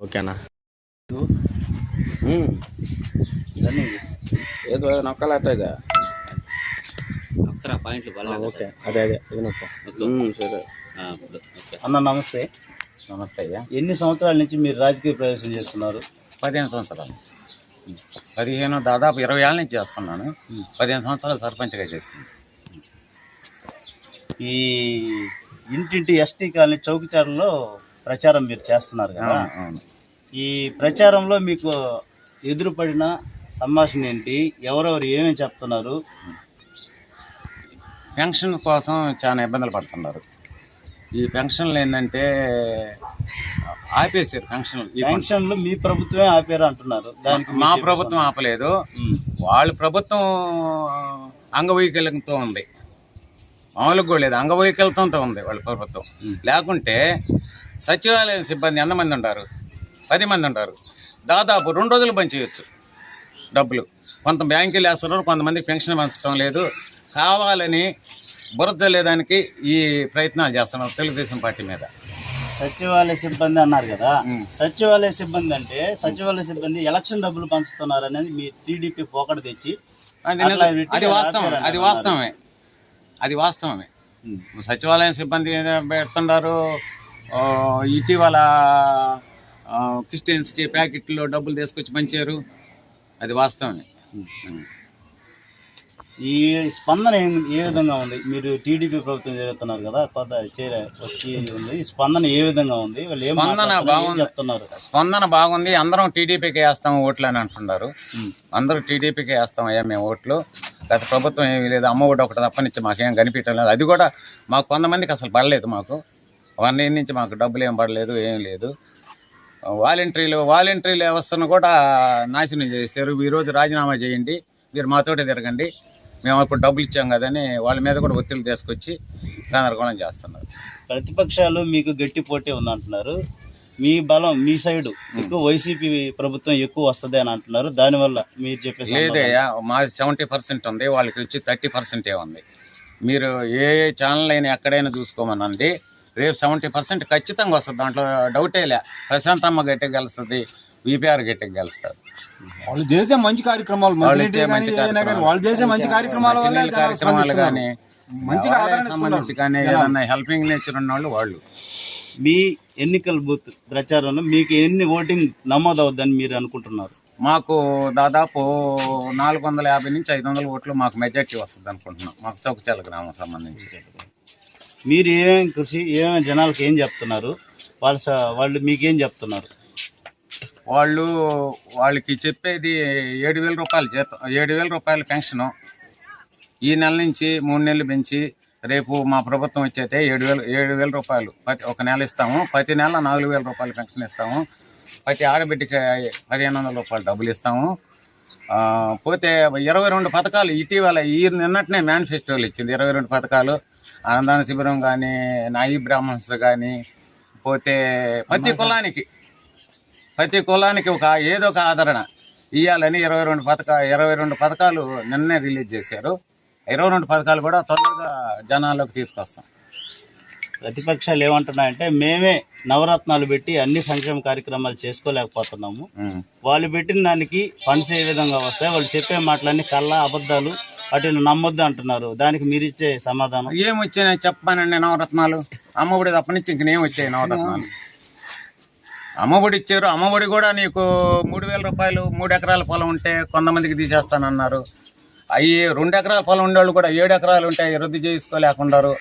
ఓకేనా? ఏదో నొక్కలేటగా. అక్కడ పాయింట్లు ఓకే. అదే అదే. ఇది నొక్క. సరే. ఓకే. అన్న నమస్తే. నమస్తే అయ్యా. ఎన్ని సంవత్సరాల నుంచి మీరు రాజకీయ ప్రవేశం చేస్తున్నారు? పదిహేను సంవత్సరాలు. పదిహేను దాదాపు ఇరవై ఏళ్ళ నుంచి చేస్తున్నాను. పదిహేను సంవత్సరాలు సర్పంచ్గా చేసింది ఈ ఇంటింటి ఎస్టీ కాలనీ చౌకచారులో ప్రచారం మీరు చేస్తున్నారు కదా. ఈ ప్రచారంలో మీకు ఎదురుపడిన సంభాషణ ఏంటి? ఎవరెవరు ఏమేమి చెప్తున్నారు? పెన్షన్ కోసం చాలా ఇబ్బందులు పడుతున్నారు. ఈ పెన్షన్లు ఏంటంటే ఆపేసారు పెన్షన్లు. ఈ పెన్షన్లు మీ ప్రభుత్వమే ఆపారు అంటున్నారు. దానికి మా ప్రభుత్వం ఆపలేదు. వాళ్ళ ప్రభుత్వం అంగవైకల్యంతో ఉంది. మామూలుగా కూడా లేదు. అంగవైకల్యంతో ఉంది వాళ్ళ ప్రభుత్వం. లేకుంటే సచివాలయం సిబ్బంది ఎంతమంది ఉంటారు? పది మంది ఉంటారు. దాదాపు రెండు రోజులు పనిచేయచ్చు డబ్బులు. కొంత బ్యాంకులు వేస్తున్నారు కొంతమందికి పెన్షన్ పంచడం లేదు. కావాలని బురద లేదానికి ఈ ప్రయత్నాలు చేస్తున్నారు తెలుగుదేశం పార్టీ మీద. సచివాలయ సిబ్బంది అన్నారు కదా. సచివాలయ సిబ్బంది అంటే సచివాలయ సిబ్బంది ఎలక్షన్ డబ్బులు పంచుతున్నారు అనేది మీ టీడీపీ పోకడ తెచ్చి అది వాస్తవం. అది. వాస్తవమే. అది వాస్తవమే. సచివాలయం సిబ్బంది పెడుతున్నారు ఇటీవల క్రిస్టియన్స్కి ప్యాకెట్లో డబ్బులు తీసుకొచ్చి పంచారు. అది వాస్తవమే. ఈ స్పందన ఏ- విధంగా ఉంది? మీరు టీడీపీ ప్రభుత్వం జరుగుతున్నారు కదా కొత్త చేర వచ్చి ఉంది. ఈ స్పందన ఏ విధంగా ఉంది? స్పందన బాగుంది. చెప్తున్నారు? స్పందన బాగుంది. అందరం టీడీపీకి వేస్తాం ఓట్లు అని అంటున్నారు. అందరూ టీడీపీకి వేస్తాం అయ్యా మేము ఓట్లు. గత ప్రభుత్వం ఏమీ లేదు. అమ్మ ఒకటి తప్పనిచ్చి మాకేం కనిపించడం లేదు. అది కూడా మాకు కొంతమందికి అసలు పడలేదు మాకు. వన్ ఇయర్ నుంచి మాకు డబ్బులు ఏం పడలేదు ఏం లేదు. వాలంటీర్లు వాలంటీర్ల వ్యవస్థను కూడా నాశనం చేశారు. ఈరోజు రాజీనామా చేయండి మీరు మాతోటే తిరగండి. మేము అప్పుడు డబ్బులు ఇచ్చాం కదని వాళ్ళ మీద కూడా ఒత్తిడి తీసుకొచ్చి గందరగోళం చేస్తున్నారు. ప్రతిపక్షాలు మీకు గట్టి పోటీ ఉంది అంటున్నారు మీ బలం మీ సైడ్ ఎక్కువ వైసీపీ ప్రభుత్వం ఎక్కువ వస్తుంది అని అంటున్నారు. దానివల్ల మీరు చెప్పే సమాధానం. లేదయ్యా మాది సెవెంటీ పర్సెంట్ ఉంది వాళ్ళకి వచ్చి థర్టీ పర్సెంటే ఉంది. మీరు ఏ ఏ ఛానల్ అయినా ఎక్కడైనా చూసుకోమనండి. రేపు సెవెంటీ పర్సెంట్ ఖచ్చితంగా వస్తుంది దాంట్లో డౌటే లే. ప్రశాంతమ్మ గట్టికి గెలుస్తుంది విపిఆర్ గట్టికి గెలుస్తుంది. వాళ్ళు చేసే మంచి కార్యక్రమాలు వాళ్ళు మంచి చేసే మంచి కార్యక్రమాలు. వాళ్ళు చేసే మంచి కార్యక్రమాల. కానీ మంచిగా ఆదరణ సంబంధించి కానీ ఏదన్నా హెల్పింగ్ నేచర్ ఉన్న వాళ్ళు వాళ్ళు. మీ ఎన్నికల బూత్ ప్రచారంలో మీకు ఎన్ని ఓటింగ్ నమోదు అవుద్దని మీరు అనుకుంటున్నారు? మాకు దాదాపు నాలుగు వందల యాభై నుంచి ఐదు వందల ఓట్లు మాకు మెజార్టీ వస్తుంది అనుకుంటున్నాం. మాకు చౌకచాల గ్రామం సంబంధించి. మీరు ఏమేమి కృషి ఏమేమి జనాలకు ఏం చెప్తున్నారు? వాళ్ళు వాళ్ళు మీకేం చెప్తున్నారు? వాళ్ళు వాళ్ళకి చెప్పేది ఏడు వేల రూపాయలు జీతం ఏడు వేల రూపాయల పెన్షను ఈ నెల నుంచి మూడు నెలలు పెంచి రేపు మా ప్రభుత్వం వచ్చేతే ఏడు వేలు ఏడు వేల రూపాయలు. ప్రతి ఒక నెల ఇస్తాము. ప్రతి నెల నాలుగు వేల రూపాయల పెన్షన్ ఇస్తాము. ప్రతి ఆడబిడ్డకి పదిహేను వందల రూపాయలు డబ్బులు ఇస్తాము. పోతే ఇరవై రెండు పథకాలు ఇటీవల ఈ నిన్నటినే మేనిఫెస్టోలు ఇచ్చింది. ఇరవై రెండు పథకాలు. అన్నదాన శిబిరం కానీ నాయి బ్రాహ్మణ్స్ కానీ పోతే ప్రతి కులానికి ప్రతి కులానికి ఒక ఏదో ఒక ఆదరణ ఇవ్వాలని ఇరవై రెండు పథకా ఇరవై రెండు పథకాలు నిన్నే రిలీజ్ చేశారు. ఇరవై రెండు పథకాలు కూడా తొందరగా జనాల్లోకి తీసుకొస్తాం. ప్రతిపక్షాలు ఏమంటున్నాయంటే మేమే నవరత్నాలు పెట్టి అన్ని సంక్షేమ కార్యక్రమాలు చేసుకోలేకపోతున్నాము. వాళ్ళు పెట్టిన దానికి ఫండ్స్ ఏ విధంగా వస్తాయి? వాళ్ళు చెప్పే మాటలన్నీ కళ్ళ అబద్ధాలు వాటిని నమ్మొద్దు అంటున్నారు. దానికి మీరు ఇచ్చే సమాధానం? ఏం వచ్చాయి? చెప్పానండి నవరత్నాలు. అమ్మఒడి తప్ప నుంచి ఇంకనేం వచ్చాయి నవరత్నాలు? అమ్మఒడి ఇచ్చారు. అమ్మఒడి కూడా నీకు మూడు వేల రూపాయలు మూడు ఎకరాల పొలం ఉంటే కొంతమందికి తీసేస్తానన్నారు. అవి రెండు ఎకరాల పొలం ఉండేవాళ్ళు కూడా ఏడు ఎకరాలు ఉంటే రద్దు చేసుకోలేకున్నారు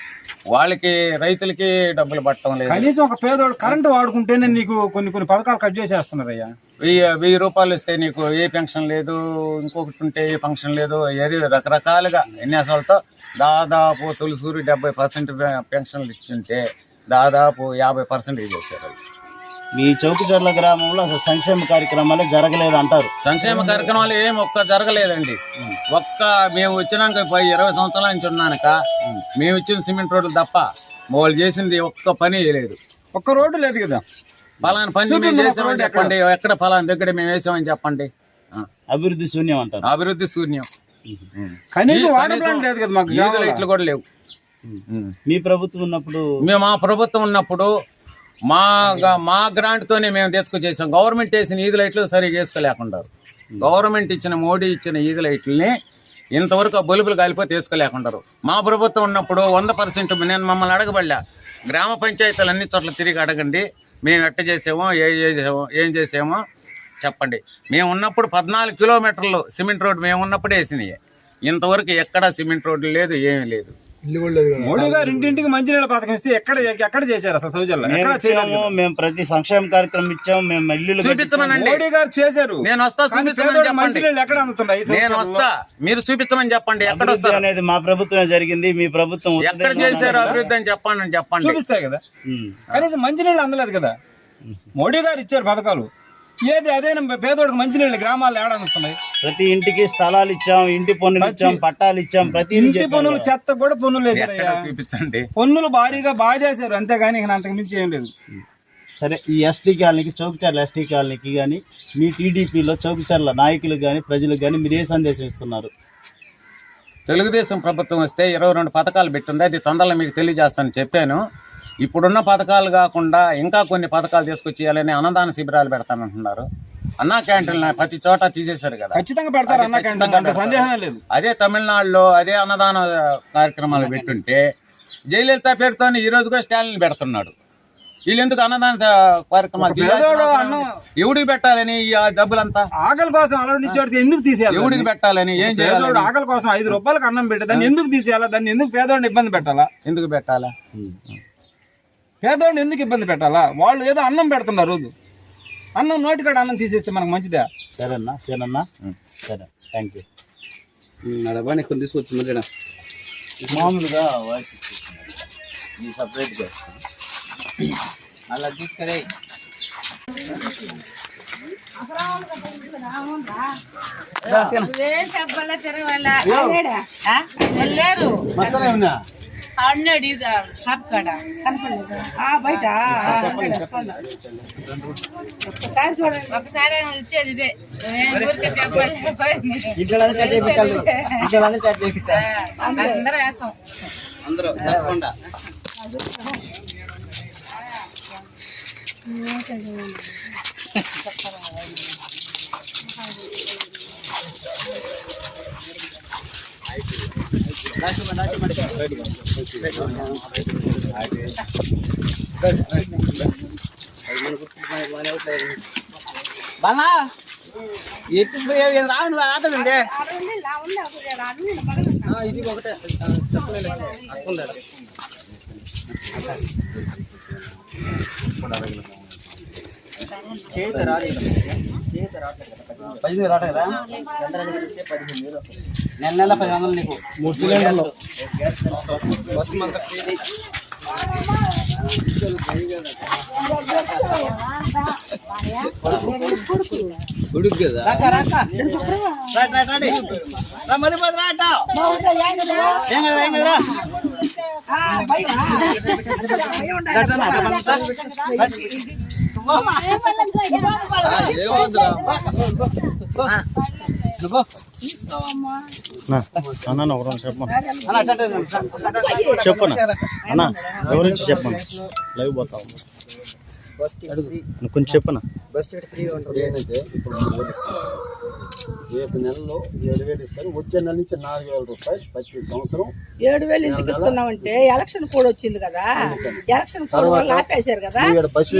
వాళ్ళకి రైతులకి డబ్బులు పట్టడం లేదు. కనీసం ఒక పేదోడు కరెంటు వాడుకుంటేనే నీకు కొన్ని కొన్ని పథకాలు కట్ చేసేస్తున్నారు అయ్యా వెయ్యి వెయ్యి రూపాయలు ఇస్తే నీకు ఏ పెన్షన్ లేదు ఇంకొకటి ఉంటే ఏ పెన్షన్ లేదు ఏది రకరకాలుగా ఎన్నిసార్లతో దాదాపు తొలిసూరి డెబ్బై పర్సెంట్ పెన్షన్లు ఇస్తుంటే దాదాపు యాభై పర్సెంట్ చేశారు. మీ చౌకచర్ల గ్రామంలో అసలు సంక్షేమ కార్యక్రమాలే జరగలేదు అంటారు సంక్షేమ కార్యక్రమాలు ఏం ఒక్క జరగలేదండి. ఒక్క మేము వచ్చినాక పై- ఇరవై సంవత్సరాల నుంచి ఉన్నాక మేము ఇచ్చిన సిమెంట్ రోడ్లు తప్ప వాళ్ళు చేసింది ఒక్క పని లేదు ఒక్క రోడ్డు లేదు కదా? ఫలానా పని మేము చేసామని చెప్పండి ఎక్కడ ఫలానా దగ్గర మేము వేసామని చెప్పండి. ఆ. అభివృద్ధి శూన్యం అంటారు. అభివృద్ధి శూన్యం. కనీసం లేదు కదా మాకు వీధి లైట్లు కూడా లేవు. మీ ప్రభుత్వం ఉన్నప్పుడు మేము ఆ ప్రభుత్వం ఉన్నప్పుడు మా గ- మా గ్రాంట్తోనే మేము తీసుకొచ్చేసాం. గవర్నమెంట్ వేసిన ఈది లైట్లు సరిగ్గా వేసుకోలేకుండా గవర్నమెంట్ ఇచ్చిన మోడీ ఇచ్చిన ఈది లైట్లని ఇంతవరకు ఆ బల్బులు కాలిపోతే వేసుకోలేకుండారు మా ప్రభుత్వం ఉన్నప్పుడు వంద పర్సెంట్ నేను మమ్మల్ని అడగబడలే. గ్రామ పంచాయతీలు అన్ని చోట్ల తిరిగి అడగండి. మేము ఎట్ట చేసామో ఏ చేసామో ఏం చేసామో చెప్పండి. మేము ఉన్నప్పుడు పద్నాలుగు కిలోమీటర్లు సిమెంట్ రోడ్డు మేము ఉన్నప్పుడే వేసినాయి. ఇంతవరకు ఎక్కడా సిమెంట్ రోడ్డు లేదు ఏమీ లేదు. మోడీ గారు ఇంటింటికి మంచినీళ్ళ పథకం ఇస్తే ఎక్కడ ఎక్కడ చేశారు అసలు సౌజల్లో మేము ఎక్కడ చేయలేదు మేము ప్రతి సంక్షేమ కార్యక్రమం ఇచ్చాము మేము ఇల్లు చూపించమనండి. మోడీ గారు చేశారు. నేను వస్తా చూపించమని చెప్పండి. మంచినీళ్ళు ఎక్కడ అందుతున్నాయి నేను? వస్తా మీరు చూపించమని చెప్పండి ఎక్కడ వస్తారు? అనేది మా ప్రభుత్వమే జరిగింది మీ ప్రభుత్వం ఎక్కడ చేశారు అభివృద్ధి అని చెప్పండి చెప్పండి. చూపిస్తాయి కదా. కనీసం మంచినీళ్ళు అందలేదు కదా? మోడీ గారు ఇచ్చారు పథకాలు. ఏది అదే పేదోడికి మంచినీళ్ళు గ్రామాల్లో ఏడ అందుతున్నాయి ప్రతి ఇంటికి స్థలాలు ఇచ్చాం ఇంటి పన్నులు ఇచ్చాం పట్టాలు ఇచ్చాం ప్రతి ఇంటి పన్నులు చెత్త కూడా పన్నులు ఎక్కడ చూపించండి. పన్నులు భారీగా బాధేశారు అంతేగాని ఇక అంతకు మించి ఏం లేదు. సరే ఈ ఎస్టీ కాలనీకి చౌకచర్ల ఎస్టీ కాలనీకి కానీ మీ టీడీపీలో చౌకచర్ల నాయకులకు కానీ ప్రజలకు కానీ మీరు ఏ సందేశం ఇస్తున్నారు? తెలుగుదేశం ప్రభుత్వం వస్తే ఇరవై రెండు పథకాలు పెట్టింది అది తొందరలో మీకు తెలియజేస్తానని చెప్పాను. ఇప్పుడున్న పథకాలు కాకుండా ఇంకా కొన్ని పథకాలు తీసుకొచ్చేయాలని అన్నదాన శిబిరాలు పెడతానంటున్నారు. అన్నా క్యాంటీన్లు ప్రతి చోట తీసేశారు కదా. ఖచ్చితంగా పెడతారు అన్న క్యాంటీన్ లేదు. అదే తమిళనాడులో అదే అన్నదాన కార్యక్రమాలు పెట్టుంటే జయలలిత పేరుతో ఈ రోజు కూడా స్టాలిన్ పెడుతున్నాడు. వీళ్ళు ఎందుకు అన్నదాన కార్యక్రమాలు ఉంది? ఎవడికి పెట్టాలని ఈ డబ్బులంతా? ఆకలి కోసం అలవాటు ఇచ్చేవాడికి ఎందుకు తీసేయాలి ఎవడికి పెట్టాలని? ఏం చేయాలి ఆకలి కోసం ఐదు రూపాయలకు అన్నం పెట్టి దాన్ని ఎందుకు తీసేయాలా? దాన్ని ఎందుకు పేదోడిని ఇబ్బంది పెట్టాలా? ఎందుకు పెట్టాలా? పేదోడిని ఎందుకు ఇబ్బంది పెట్టాలా? వాళ్ళు ఏదో అన్నం పెడుతున్నారు రోజు. అన్నం నోటికాడ అన్నం తీసేస్తే మనకు మంచిదా? సరేనా సరేనా సరే థ్యాంక్ యూ నడబాని కొన్ని తీసుకొచ్చి మళ్ళీ మామూలుగా వాయిస్ ఈ సపరేట్గా ఇస్తాను అలా తీసుకురే. ఏం చెప్పాలా తిరగల అన్నాడు ఇది షాప్ కాడ? బయట? ఒకసారి చూడండి. ఒకసారి ఇచ్చేది ఇదే. ఊరికే చెప్పాలి అందరూ వేస్తాం. అందరూ తప్పకుండా. బాలా ఎట్టు పోయావు రాను ఆటదండి ఇది ఒకటే చెప్పలేదు పదిహేను రాట కదా నెల నెల పది వందలు నీకు మూడు సిలిండర్లు మరి పది రాట ఏం కదా ఏం రా అన్న ఒక చెప్పను చెప్పను అన్న వివరించి చెప్పను లైవ్ పోతావు? నువ్వు కొంచెం చెప్పను? ఏంటంటే ఇప్పుడు మూడు వేలు ఇస్తారు రేపు నెలలో ఏడు వేలు ఇస్తారు. వచ్చే నెల నుంచి నాలుగు వేల రూపాయలు ప్రతి సంవత్సరం. ఏడు వేలు ఎందుకు ఇస్తున్నామంటే ఎలక్షన్ కూడా వచ్చింది కదా. ఎలక్షన్ కూడా వాళ్ళు ఆపేశారు కదా. ఇక్కడ బస్సు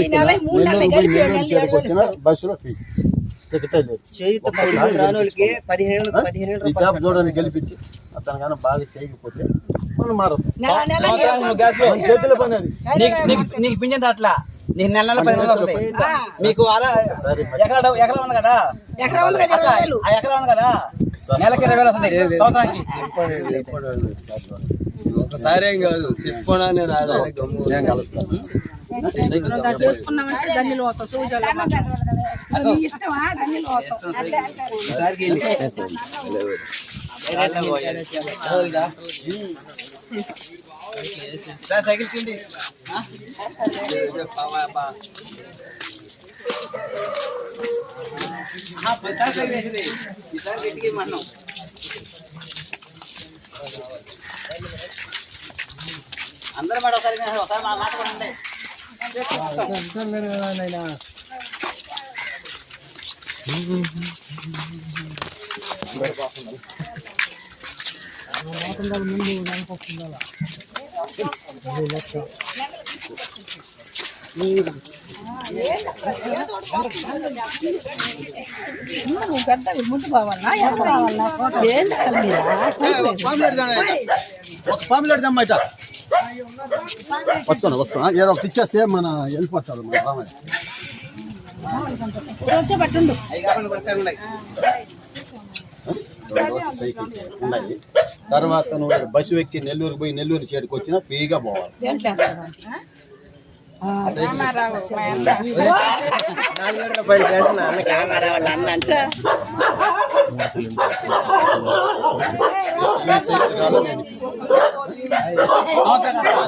బస్సులో గెలిపించి అతను కానీ బాగా చేయకపోతే మనం చేతిలో పని అది. నీకు పింఛన్ రాట్లా? నీకు నెల నెల పది వస్తాయి. మీకు అర- ఎకరా డబ్బు- ఎకరా ఉంది కదా? ఎకరం ఉంది కదా ఎకరా ఉంది నెలకి ఇరవై వేలు వస్తుంది. సంవత్సరానికి. ఒకసారి ఏం కాదు. చెప్పడానికి రాదు. చేసుకున్నామంటే ధన్యులు అవుతాం సూజాలు అది మీ ఇష్టమా? ధన్యులు అవుతాం సైకిల్ తిండి పదిసారి సైకిల్ వేసింది ఈసారి గట్టిగా మనం అందరూ మాట ఒకసారి ఒకసారి మా మాట కూడా నువ్వు పెద్ద ముందు కావాలన్నా ఎంత కావాలన్నా ఏం ఒక పాములేట్ దమ్మ ఇట వస్తున్నా వస్తున్నా. ఏదో ఒకటి ఇచ్చేస్తే మన వెళ్ళిపోతారు మన రామయ్య. సైకిల్ ఉన్నాయి తర్వాత నువ్వు బస్సు ఎక్కి నెల్లూరు పోయి నెల్లూరు చేరుకు వచ్చినా ఫ్రీగా పోవాలి. రామారావు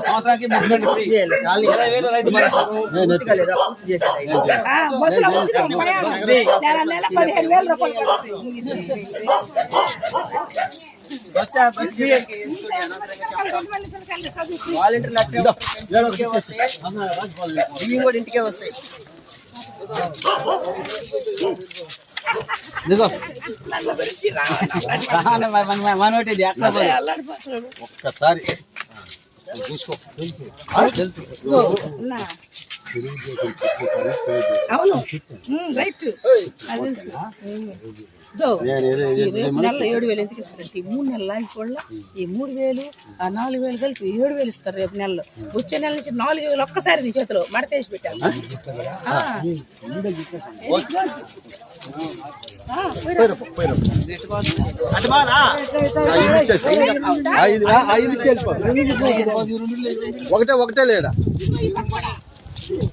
సంవత్సరానికి ముగ్గురు ఫ్రీ ఇరవై వేలు రైతు నెల పదిహేను వేల రూపాయలు వెళ్ళిపో. ఇంటికే వస్తాయి. మనోటి ఒక్కసారి. ఆ, తెలుసు. అవును. రైట్. నెలలో ఏడు వేలు ఎందుకు ఇస్తారంటే ఈ మూడు నెలల ఇప్పుడు ఈ మూడు వేలు ఆ నాలుగు వేలు కలిపి ఏడు వేలు ఇస్తారు రేపు నెలలో. వచ్చే నెల నుంచి నాలుగు వేలు ఒక్కసారి నీ చేతిలో మడతేసి పెట్టాను. ఒకటే ఒకటే లేదా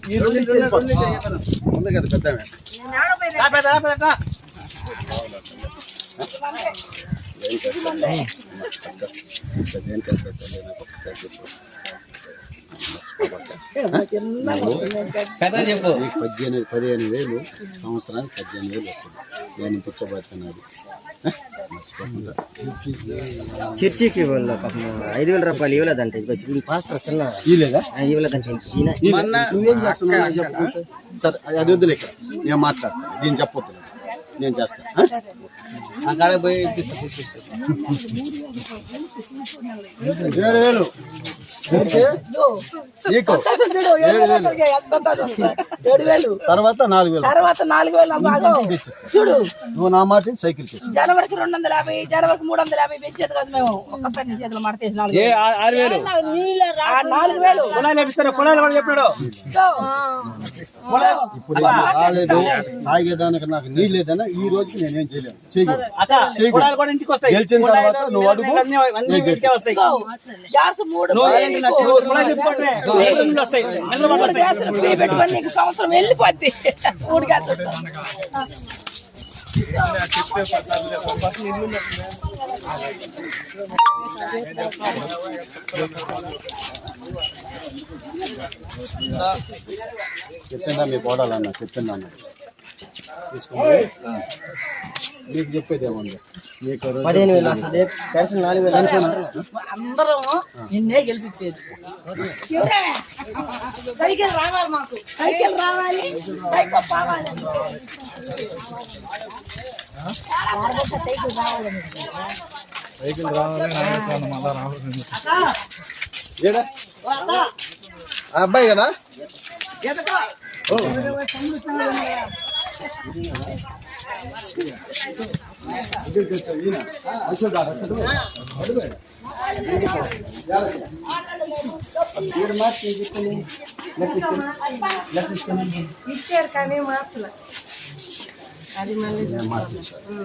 ఈ రెండు ఇచ్చి వెళ్ళిపో. ఉంది కదా పెద్ద ఆమె. రాపేదా రాపేదా అదేం కాదు, పెద్ద లేదు. ఒకసారి చెప్పు. పద్దెనిమిది పదిహేను వేలు సంవత్సరానికి పద్దెనిమిది వేలు వస్తుంది. నేను పిచ్చబడుతున్నాడు చర్చికి వాళ్ళు పాపం. ఐదు వేల రూపాయలు ఇవ్వలేదంటే ఇదిగో ఈ పాస్టర్ ఆ, ఇవ్వలేదంటే నువ్వేం చేస్తున్నావు? సరే అది- అది వద్దులే ఇక్కడ. నేను మాట్లాడతాను దీన్ని చెప్పొద్దు నేను చేస్తాను. పోయి ఏడు వేలు. తర్వాత నాలుగు వేలు. తర్వాత నాలుగు వేలు చూడు. నువ్వు నా మాట సైకిల్ చేసి జనవరికి రెండు వందల యాభై జనవరికి మూడు వందల యాభై పెంచేది కదా మేము. ఒక్కసారి నీ చేతిలో నాలుగు వేలు. చెప్పాడు ఇప్పుడు రాలేదు. తాగేదానికి నాకు నీళ్ళు లేదన్నా ఈ నేనేం చేయలేను. ఇంటికి వస్తాయి. గెలిచిన తర్వాత నువ్వు అడుగు, గ్యాస్ మూడు పెట్టుకొని నీకు సంవత్సరం వెళ్ళిపోద్ది? చెప్పిందా మీ కోడాలన్న? చెప్పిందా మీకు చెప్పేది మీకు పదిహేను వేలు వస్తుంది పెన్షన్ నాలుగు వేలు. అందరం నిన్నే గెలిపించేది. సైకిల్ రావాలి మాకు. సైకిల్ రావాలి. సైకిల్ రావాలి ఏడా? ఆ అబ్బాయి కదా? ఓ. ఇది కొంచెం ఈయన. అశోక్ గారు, అశోక్ గారు. అడుగు. ఈయన మాట నేను చెప్తాను. లెక్క ఇచ్చాను. లెక్క ఇచ్చాను. ఇచ్చారు కానీ మార్చలే అది మళ్ళీ నేను మార్చేశాను.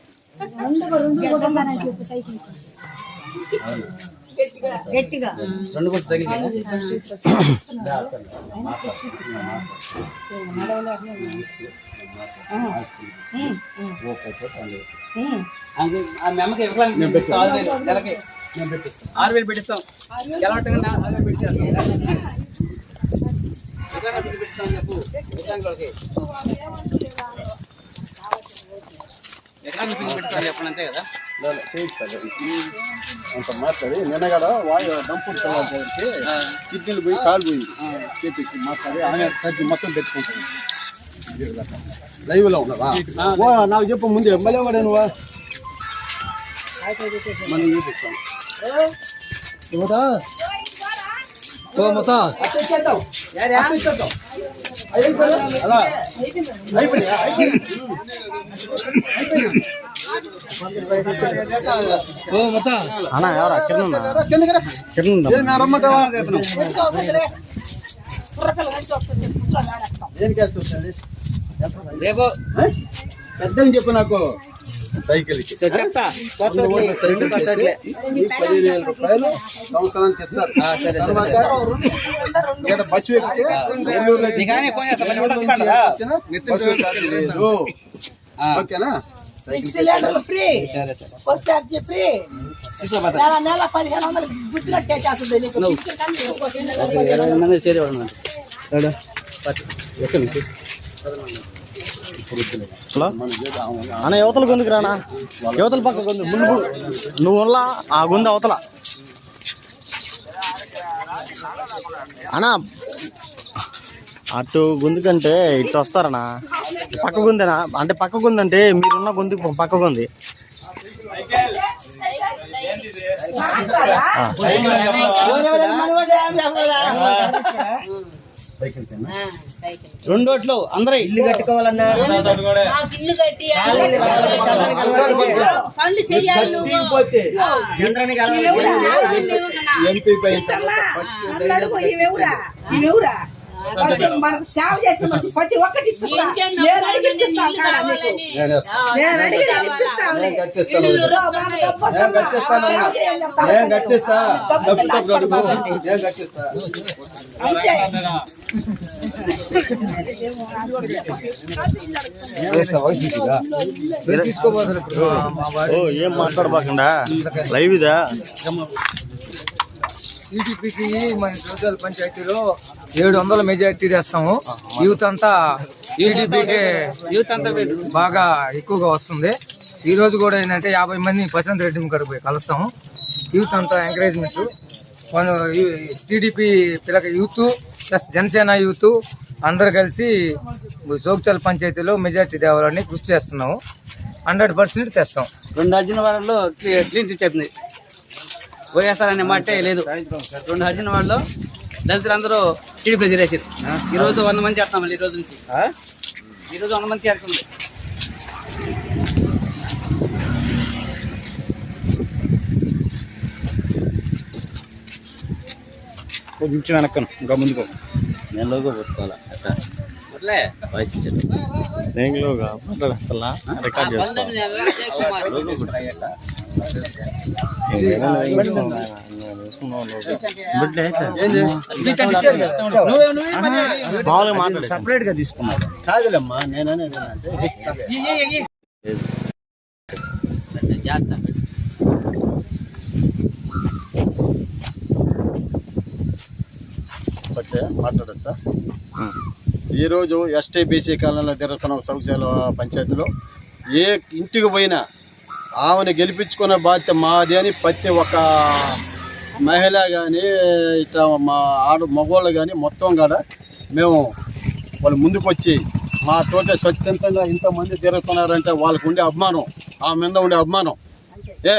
గట్టిగా రెండు కూడా తగిలి ఆరు వేలు పెట్టిస్తాం ఎలా ఉంటుంది ఆరు వేలు పెట్టారు పెట్టిస్తాం చెప్పు విషయానికి ఎక్కడ బిల్లు పెట్టిస్తాం చెప్పండి అంతే కదా అంత మాట్లాడి నిన్నగాడ వాయు డంపు దగ్గరికి కిడ్నీలు పోయి కాలు పోయి చేతికి మాట్లాడి ఆయన తగ్గి మొత్తం పెట్టుకుంటాను లైవ్లో ఉన్నావా ఓ నాకు చెప్పు ముందే మళ్ళీ వాడే నువ్వా. మనం చూపిస్తాం అలా. అయిపోయినా అన్న ఎవరా? రేపు. పెద్దని చెప్పు నాకు? సైకిల్కి. చెప్తా. సైకిల్. చేస్తే నీకు పదిహేను వేల రూపాయలు సంవత్సరానికి ఇస్తారు. ఇక్కడ బస్సు ఎక్కితే నెల్లూరులో దిగి నీకానే ఫోన్ చేస్తా ఓకేనా? Cylinder free. ఫ్రీ నెల నెల పదిహేను వందలు నీకు. ఇరవై మంది చేరేవాడు అన్న యువతల గొంతుకు రానా? యువతల పక్క గొంతు. ముందు నువ్వు ఉన్నా ఆ గొంతు అవతల. అన్నా అటు గొంతు కంటే ఇటు వస్తారనా పక్క గుందేనా అంటే పక్క గుందంటే మీరున్న గొంతుకు పక్క గుంది రెండోట్లు అందరూ ఇల్లు కట్టుకోవాలన్నా ఎంపీ పై అన్నాడు ఇవెవరా ఇవెవరా మనకు సేవ చేసిన మనిషి ప్రతి ఒక్కటి ఇప్పిస్తా. నేను అడిగి ఇప్పిస్తా కాదా మీకు? నేను వేస్తా. నేను అడిగి నేను ఇప్పిస్తానులే. నేను కట్టిస్తాను ఇల్లు మాకు డబ్బు నేను వస్తుందా? కట్టిస్తాను సేవ చేయాలి చెప్తా. నేను కట్టిస్తా. డబ్బు డబ్బు పిల్ల తప్పుడు అడుగు హాస్పిటల్ నేను కట్టిస్తా. అంతే. ఓ ఏం మాట్లాడబాకుండా? లైవ్ ఇదా? టీడీపీకి మన సోదల పంచాయతీలో ఏడు వందల మెజార్టీ తెస్తాము. యూత్ అంతా టీడీపీకి యూత్ అంతా బాగా ఎక్కువగా వస్తుంది. ఈ రోజు కూడా ఏంటంటే యాభై మంది ప్రశాంత్ రెడ్డి కాడికి పోయి కలుస్తాము. యూత్ అంతా ఎంకరేజ్మెంట్. మన టీడీపీ పిల్లక యూత్ ప్లస్ జనసేన యూత్ అందరు కలిసి జోగిచల్ పంచాయతీలో మెజార్టీ తేవాలని కృషి చేస్తున్నాము. హండ్రెడ్ పర్సెంట్ తెస్తాం. రెండు అర్జున వారంలో క్లీన్ చెప్పింది వైఎస్ఆర్ అనే మాటే లేదు. రెండు అర్జున వారిలో దళితులందరూ టీడీపీలో చేరేసారు ఈ రోజు వంద మంది చేస్తాం మళ్ళీ ఈ రోజు నుంచి. ఈ రోజు వంద మంది చేరుతుంది కొంచెం వెనక్కను ఇంకా ముందుకు. నేను లోగో పెట్టుకోవాలా? అట్లా వాయిస్ రికార్డ్ చేస్తా సపరేట్గా తీసుకున్నాడు కాదులేమ్మా నేననేది మాట్లాడచ్చా ఈరోజు ఎస్టీబీసీ కాలంలో తిరుగుతున్న ఒక సౌశాల పంచాయతీలో ఏ ఇంటికి పోయినా ఆమెను గెలిపించుకునే బాధ్యత మాది అని ప్రతి ఒక్క మహిళ కానీ ఇట్లా మా ఆడ మగవాళ్ళు కానీ మొత్తం కాడ మేము వాళ్ళు ముందుకొచ్చి మా తోట స్వచ్ఛంతంగా ఇంతమంది తిరుగుతున్నారంటే వాళ్ళకు ఉండే అభిమానం ఆ మీద ఉండే అభిమానం. ఏ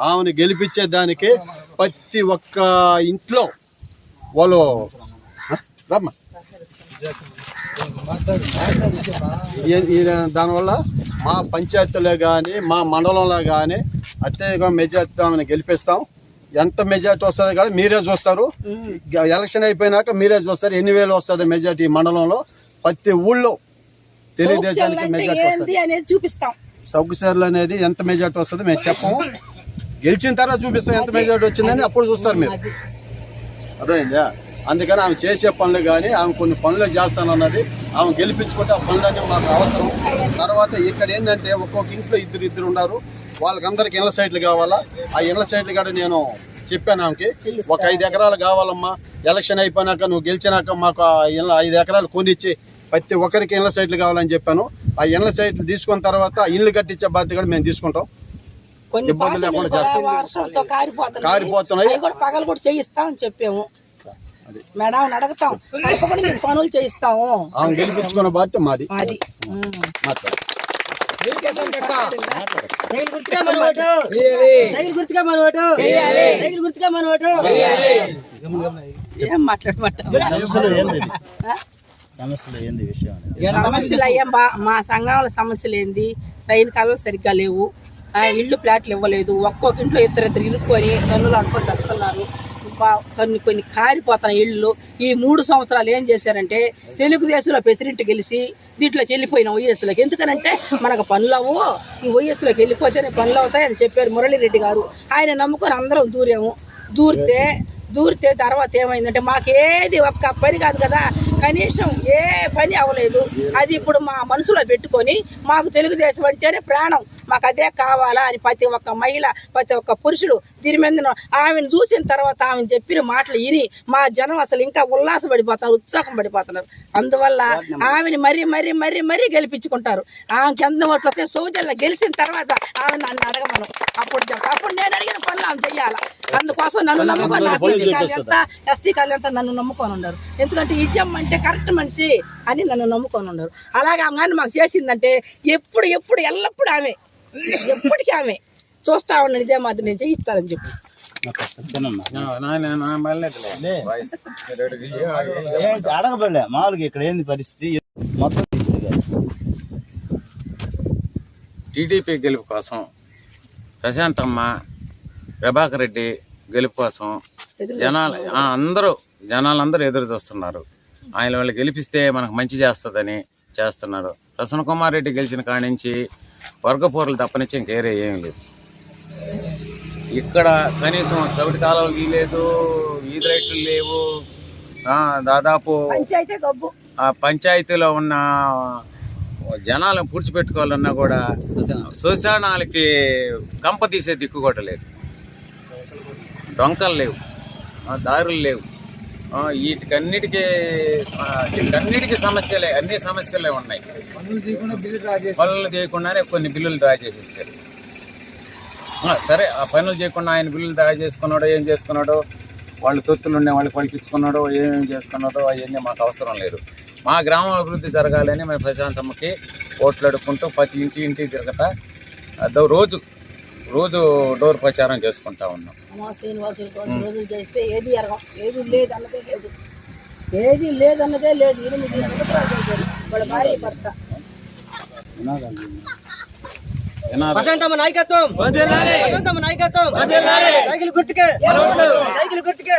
ఆమెను గెలిపించే దానికి ప్రతి ఒక్క ఇంట్లో వాళ్ళు రమ్మ. దానివల్ల మా పంచాయతీలో కానీ మా మండలంలో కానీ అత్యధిక మెజార్టీ ఆమెను గెలిపిస్తాం. ఎంత మెజార్టీ వస్తుంది కూడా మీరే చూస్తారు. ఎలక్షన్ అయిపోయినాక మీరే చూస్తారు. ఎన్ని వేలు వస్తుంది మెజార్టీ మండలంలో? ప్రతి ఊళ్ళో తెలుగుదేశానికి మెజార్టీ వస్తుంది. చూపిస్తాం. సౌకర్యాలు అనేది ఎంత మెజార్టీ వస్తుందో మేము చెప్పము. గెలిచిన తర్వాత చూపిస్తాం ఎంత మెజార్టీ వచ్చిందని అప్పుడు చూస్తారు మీరు. అర్థమైందా? అందుకని ఆమె చేసే పనులు కానీ ఆమె కొన్ని పనులు చేస్తానన్నది ఆమె గెలిపించుకుంటే ఆ పనులన్నీ మాకు అవసరం. తర్వాత ఇక్కడ ఏంటంటే ఒక్కొక్క ఇంట్లో ఇద్దరు ఇద్దరు ఉన్నారు. వాళ్ళకందరికి ఇళ్ళ సైట్లు కావాలా? ఆ ఇళ్ళ సైట్లు కూడా నేను చెప్పాను ఆమెకి ఒక ఐదు ఎకరాలు కావాలమ్మా. ఎలక్షన్ అయిపోయినాక నువ్వు గెలిచినాక మాకు ఆ ఇళ్ళ ఐదు ఎకరాలు కొనిచ్చి ప్రతి ఒక్కరికి ఇళ్ళ సైట్లు కావాలని చెప్పాను. ఆ ఇళ్ళ సైట్లు తీసుకున్న తర్వాత ఇల్లు కట్టించే బాధ్యత కూడా మేము తీసుకుంటాం. కొన్ని ఇబ్బంది లేకుండా చేస్తాం. కారిపోతున్నాయి. పగలు కూడా చేయిస్తాం చెప్పాము. మేడం అడుగుతాం. తప్పకుండా మీకు పనులు చేయిస్తాము. ఆమె గెలిపించుకున్న బాధ్యత మాది. అది సమస్యలు ఏంది ఆ? సమస్యలు ఏంది విషయం అనేది సమస్యలు? అయ్యాం బా మా సంఘాల సమస్యలు ఏంది? సైనికాలు సరిగ్గా లేవు. ఆ, ఇళ్ళు ప్లాట్లు ఇవ్వలేదు. ఒక్కొక్క ఇంట్లో ఇద్దరు ఇద్దరు ఇరుక్కొని కన్నులు అనుకోసి వస్తున్నారు. కొన్ని కొన్ని కారిపోతున్న ఇళ్ళు ఈ మూడు సంవత్సరాలు ఏం చేశారంటే తెలుగుదేశంలో ప్రెసిడెంట్ గెలిచి దీంట్లోకి వెళ్ళిపోయిన వైఎస్లోకి ఎందుకనంటే మనకు పనులు అవ్వు ఈ వైఎస్లోకి వెళ్ళిపోతేనే పనులు అవుతాయని చెప్పారు మురళీరెడ్డి గారు. ఆయన నమ్ముకొని అందరం దూరాము. దూరితే దూరితే తర్వాత ఏమైందంటే మాకేది ఒక్క పని కాదు కదా. కనీసం ఏ పని అవ్వలేదు. అది ఇప్పుడు మా మనసులో పెట్టుకొని మాకు తెలుగుదేశం అంటేనే ప్రాణం. మాకు అదే కావాలా అని ప్రతి ఒక్క మహిళ ప్రతి ఒక్క పురుషుడు దీని మీద ఆమెను చూసిన తర్వాత ఆమె చెప్పిన మాటలు విని మా జనం అసలు ఇంకా ఉల్లాసపడిపోతున్నారు ఉత్సాహం పడిపోతున్నారు. అందువల్ల ఆమెని మరీ మరీ మరీ మరీ గెలిపించుకుంటారు. ఆమెకి ఎంత ఓట్లు వస్తే సౌజన్య గెలిచిన తర్వాత ఆమె నన్ను అడగమను. అప్పుడు చెప్తా అప్పుడు నేను అడిగిన పనులు ఆమె చెయ్యాలి? అందుకోసం నన్ను నమ్ముకొని ఎస్టీ ఎస్టీ కార్యకర్త నన్ను నమ్ముకొని ఉన్నారు ఎందుకంటే ఇజం అంటే కరెక్ట్ మనిషి అని నన్ను నమ్ముకొని ఉన్నారు. అలాగే ఆమె కానీ మాకు చేసిందంటే ఎప్పుడు ఎప్పుడు ఎల్లప్పుడు ఆమె. ఎప్పటికీ ఆమె. చూస్తా ఉన్నాను ఇదే మాదిరి నేను చేయిస్తానని చెప్పి. అడగబడలే మామూలుగా ఇక్కడ ఏంది పరిస్థితి మొత్తం టీడీపీ గెలుపు కోసం ప్రశాంతమ్మ ప్రభాకర్ రెడ్డి గెలుపు కోసం జనాలు అందరూ జనాలందరూ ఎదురు చూస్తున్నారు. ఆయన వాళ్ళు గెలిపిస్తే మనకు మంచి చేస్తుందని చేస్తున్నారు ప్రసన్న కుమార్ రెడ్డి గెలిచిన కాడి నుంచి వర్గపోరులు తప్పనిచ్చి ఇంకేరే ఏం లేదు. ఇక్కడ కనీసం చవిటి కాలువలు లేదు వీధి లైట్లు లేవు. దాదాపు పంచాయతీలో ఉన్న జనాలను పూడ్చిపెట్టుకోవాలన్నా కూడా శ్మశానాలకి కంప తీసే దిక్కు కూడా లేదు. డొంకలు లేవు. దారులు లేవు. వీటికన్నిటికీ ఆ, వీటికన్నిటికీ సమస్యలే అన్ని సమస్యలే ఉన్నాయి. పనులు చేయకుండానే కొన్ని బిల్లులు డ్రా చేసేసారు. సరే ఆ పనులు చేయకుండా ఆయన బిల్లులు డ్రా చేసుకున్నాడో ఏం చేసుకున్నాడో వాళ్ళు తొత్తులు ఉండే వాళ్ళు పలికించుకున్నాడో ఏమేమి చేసుకున్నాడో అవన్నీ మాకు అవసరం లేదు. మా గ్రామం అభివృద్ధి జరగాలని మేము ప్రశాంతమ్మకి ఓట్లు అడుక్కుంటూ ప్రతి ఇంటి ఇంటికి తిరగట రోజు రోజు డోర్ ప్రచారం చేసుకుంటా ఉన్నాం. చేస్తే ఏది ఎరగం? ఏది లేదు అన్నదే లేదు. ఏది లేదన్నదే లేదు. ఎనిమిది సంవత్సరాలు చేశారు వాళ్ళ భార్య భర్త. వసంతమ్మ నాయకత్వం. వసంతమ్మ నాయకత్వం. సైకిల్ గుర్తుకే. సైకిల్ గుర్తుకే.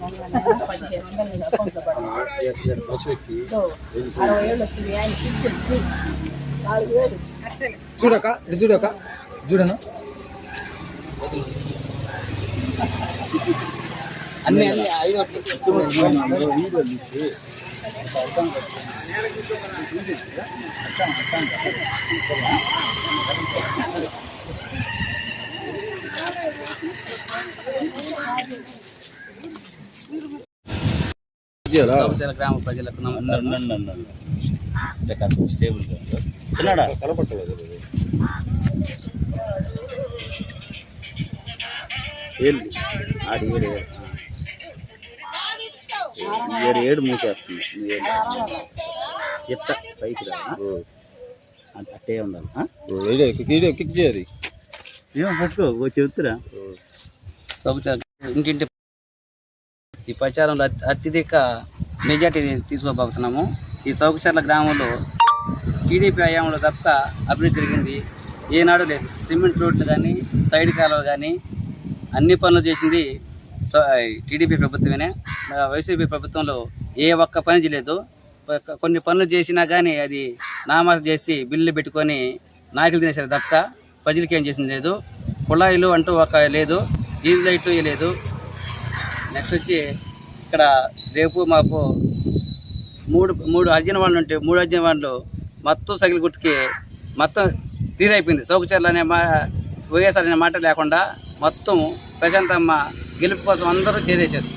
నాకు కదలలేదా అరవై ఏళ్ళు వచ్చింది ఆయన నాలుగు వేలు చూడక ఇటు చూడక చూడను. అన్ని అన్ని ఐదు గ్రామ ప్రజలకు నమస్కారం స్టేబుల్. చిన్నాడా? ఆడి ఏడు ఏడు. మూసేస్తుంది. ఎట్ట పైకి రా అంటే అట్టే ఉండాలి. ఆ? కిక్ చేయరు ఏమో పట్టుకో చెబుతురా సౌచాల ఇంటింటి ఈ ప్రచారంలో అతి- అత్యధిక మెజార్టీ తీసుకోబోతున్నాము. ఈ సౌకచర్ల గ్రామంలో టీడీపీ హయాంలో తప్ప అభివృద్ధి జరిగింది. ఏనాడు లేదు. సిమెంట్ రోడ్లు కానీ సైడ్ కాలువలు కానీ అన్ని పనులు చేసింది సో- టీడీపీ ప్రభుత్వమే. వైసీపీ ప్రభుత్వంలో ఏ ఒక్క పని చేయలేదు. కొన్ని పనులు చేసినా కానీ అది నామాలు చేసి బిల్లు పెట్టుకొని నాయకులు తినేసారు తప్ప ప్రజలకి ఏం చేసింది లేదు. కుళాయిలు అంటూ ఒక లేదు. ఈజ్ లైట్ లేదు నెక్స్ట్ వచ్చి ఇక్కడ రేపు మాకు మూడు మూడు అర్జున వాళ్ళు ఉంటే మూడు అర్జున వాళ్ళు మొత్తం సగిలి గుట్టుకి మొత్తం క్లియర్ అయిపోయింది. సౌకచర్లు అనే మా వైఎస్ఆర్ అనే మాట లేకుండా మొత్తం ప్రశాంతమ్మ గెలుపు కోసం అందరూ చేరేశారు.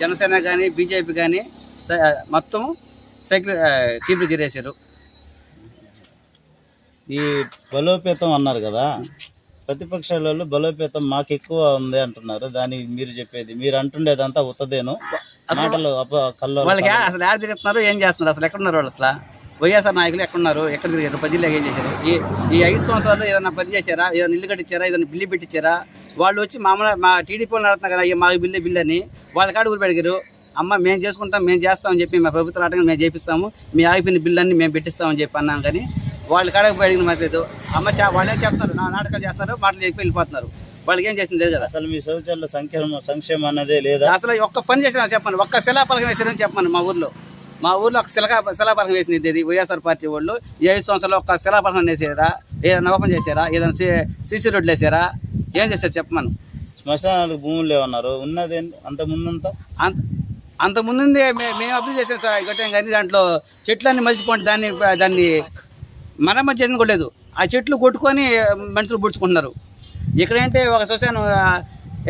జనసేన కానీ బీజేపీ కానీ మొత్తం సైకిల్ టీంలు చేరేశారు. ఈ బలోపేతం అన్నారు కదా ప్రతిపక్షాలలో బలోపేతం మాకు ఎక్కువ ఉంది అంటున్నారు. దానికి మీరు చెప్పేది. మీరు అంటుండేదంతా ఉత్తదేను. మాటలు వాళ్ళకి అసలు ఎక్కడ తిరుగుతున్నారు ఏం చేస్తున్నారు? అసలు ఎక్కడున్నారు వాళ్ళు అసలు? వైఎస్ఆర్ నాయకులు ఎక్కడున్నారు? ఎక్కడ తిరిగారు? ప్రజల్లో ఏం చేశారు? ఈ ఈ ఐదు సంవత్సరాలు ఏదైనా పని చేశారా? ఏదైనా ఇల్లు కట్టించారా? ఏదైనా బిల్లు పెట్టించారా? వాళ్ళు వచ్చి మామూలు మా టీడీపీ వాళ్ళు నడుతున్నారు కదా "అయ్యో, మాకు బిల్లు బిల్లు అని వాళ్ళ కాడ ఊరు పెడిగారు. అమ్మ మేము చేసుకుంటాం మేము చేస్తామని చెప్పి మా ప్రభుత్వం ఆటంగా మేము చేపిస్తాము. మీ ఆగిపోయిన బిల్లు అన్ని మేము పెట్టిస్తామని చెప్పి అన్నాం కానీ వాళ్ళ కాడకు మాకు లేదు అమ్మ వాళ్ళే చెప్తారు నా నాటకాలు చేస్తారు మాటలు చెప్పి వెళ్ళిపోతున్నారు. వాళ్ళకి ఏం చేసింది లేదు కదా. అసలు మీ శౌచాలయ సంక్షేమ సంక్షేమం అన్నదే లేదా? అసలు ఒక్క పని చేసినా చెప్పండి ఒక్క శిలాపలకం వేసారని చెప్పండి మా ఊర్లో. మా ఊర్లో ఒక శిలక శిలాపలకం వేసింది ఇది వైఎస్ఆర్ పార్టీ వాళ్ళు ఐదు సంవత్సరాలు ఒక్క శిలాపలకం వేసారా? ఏదైనా ఓపెన్ చేశారా? ఏదైనా సీసీ రోడ్లు వేసారా? ఏం చేశారు చెప్పమను. శ్మశానాలకు భూములు ఏమన్నారు? ఉన్నది అంత ముందంతా? అంత అంత ముందుందే మే- మేము అభివృద్ధి చేసాం సార్. గట్టాం కానీ దాంట్లో చెట్లన్నీ మలిచిపోండి దాన్ని దాన్ని మరమ్మతు చేసిన కూడా లేదు. ఆ చెట్లు కొట్టుకొని మనుషులు పుడుచుకుంటున్నారు ఇక్కడేంటే ఒక శ్మశానం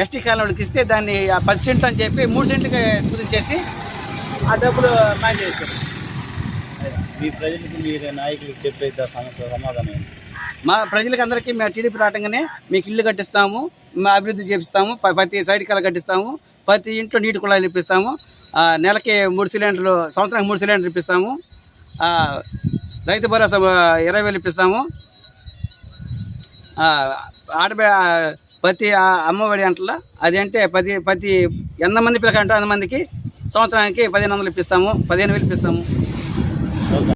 ఎస్టీ కాలంలోకి ఇస్తే దాన్ని ఆ పది సెంట్లు అని చెప్పి మూడు సెంట్లకి కుదించేసి ఆ డబ్బులు మాయం చేశారు మీ ప్రజలకు మీరు నాయకులకు చెప్పే సమస్య సమాధానం మా ప్రజలకు అందరికీ మేము టీడీపీ రావటంగానే మీకు ఇల్లు కట్టిస్తాము మా అభివృద్ధి చేపిస్తాము ప్రతి సైడ్ కల కట్టిస్తాము ప్రతి ఇంట్లో నీటి కుళాయిలు ఇప్పిస్తాము నెలకి మూడు సిలిండర్లు సంవత్సరానికి మూడు సిలిండర్లు ఇప్పిస్తాము రైతు భరోసా ఇరవై వేలు ఇప్పిస్తాము. ఆ, ప్రతి అమ్మఒడి అంటలా అదంటే ప్రతి ప్రతి ఎంతమంది పిల్లకంటే అంతమందికి సంవత్సరానికి పదిహేను వందలు ఇప్పిస్తాము పదిహేను వేలు ఇప్పిస్తాము.